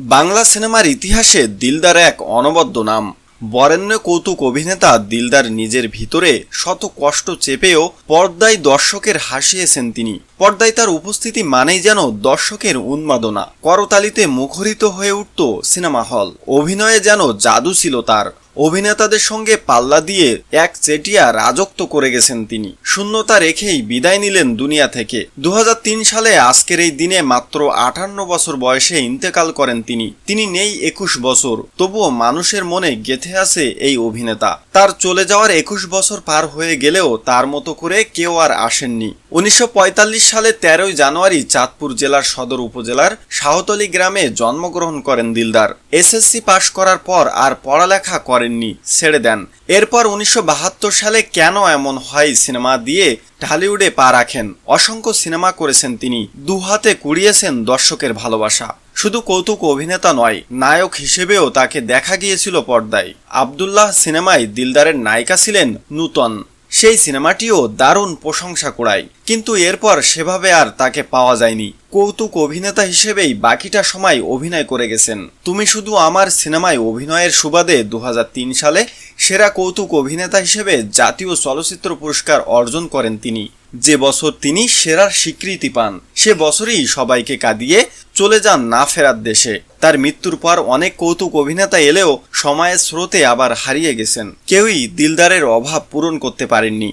বাংলা সিনেমার ইতিহাসে দিলদার এক অনবদ্য নাম। বরেণ্য কৌতুক অভিনেতা দিলদার নিজের ভিতরে শত কষ্ট চেপেও পর্দায় দর্শকের হাসিয়েছেন তিনি। পর্দায় তার উপস্থিতি মানেই যেন দর্শকের উন্মাদনা। করতালিতে মুখরিত হয়ে উঠত সিনেমা হল। অভিনয়ে যেন জাদু ছিল তার। অভিনেতাদের সঙ্গে পাল্লা দিয়ে এক চেটিয়া রাজত্ব করে গেছেন তিনি। শূন্যতা রেখেই বিদায় নিলেন দুনিয়া থেকে। দু হাজার তিন সালে আজকের এই দিনে মাত্র আটান্ন বছর বয়সে ইন্তেকাল করেন তিনি। তিনি নেই একুশ বছর। তবুও মানুষের মনে গেথে আছে এই অভিনেতা। তার চলে যাওয়ার একুশ বছর পার হয়ে গেলেও তার মতো করে কেউ আর আসেননি। উনিশশো পঁয়তাল্লিশ সালে তেরোই জানুয়ারি চাঁদপুর জেলার সদর উপজেলার শাহতলী গ্রামে জন্মগ্রহণ করেন দিলদার। এসএসসি পাশ করার পর আর পড়ালেখা করেননি ছেড়ে দেন। এরপর উনিশশো বাহাত্তর সালে কেন এমন হয় সিনেমা দিয়ে ঢালিউডে পা রাখেন? অসংখ্য সিনেমা করেছেন তিনি, দুহাতে কুড়িয়েছেন দর্শকের ভালোবাসা। শুধু কৌতুক অভিনেতা নয়, নায়ক হিসেবেও তাকে দেখা গিয়েছিল পর্দায়। আবদুল্লাহ সিনেমায় দিলদারের নায়িকা ছিলেন নূতন। সেই সিনেমাটিও দারুণ প্রশংসা কুড়ায়। কিন্তু এরপর সেভাবে আর তাকে পাওয়া যায়নি। কৌতুক অভিনেতা হিসেবেই বাকিটা সময় অভিনয় করে গেছেন। তুমি শুধু আমার সিনেমায় অভিনয়ের সুবাদে দু হাজার তিন সালে সেরা কৌতুক অভিনেতা হিসেবে জাতীয় চলচ্চিত্র পুরস্কার অর্জন করেন তিনি। যে বছর তিনি সেরার স্বীকৃতি পান, সে বছরই সবাইকে কাঁদিয়ে চলে যান না ফেরার দেশে। তার মৃত্যুর পর অনেক কৌতুক অভিনেতা এলেও সময়ের স্রোতে আবার হারিয়ে গেছেন। কেউই দিলদারের অভাব পূরণ করতে পারেননি।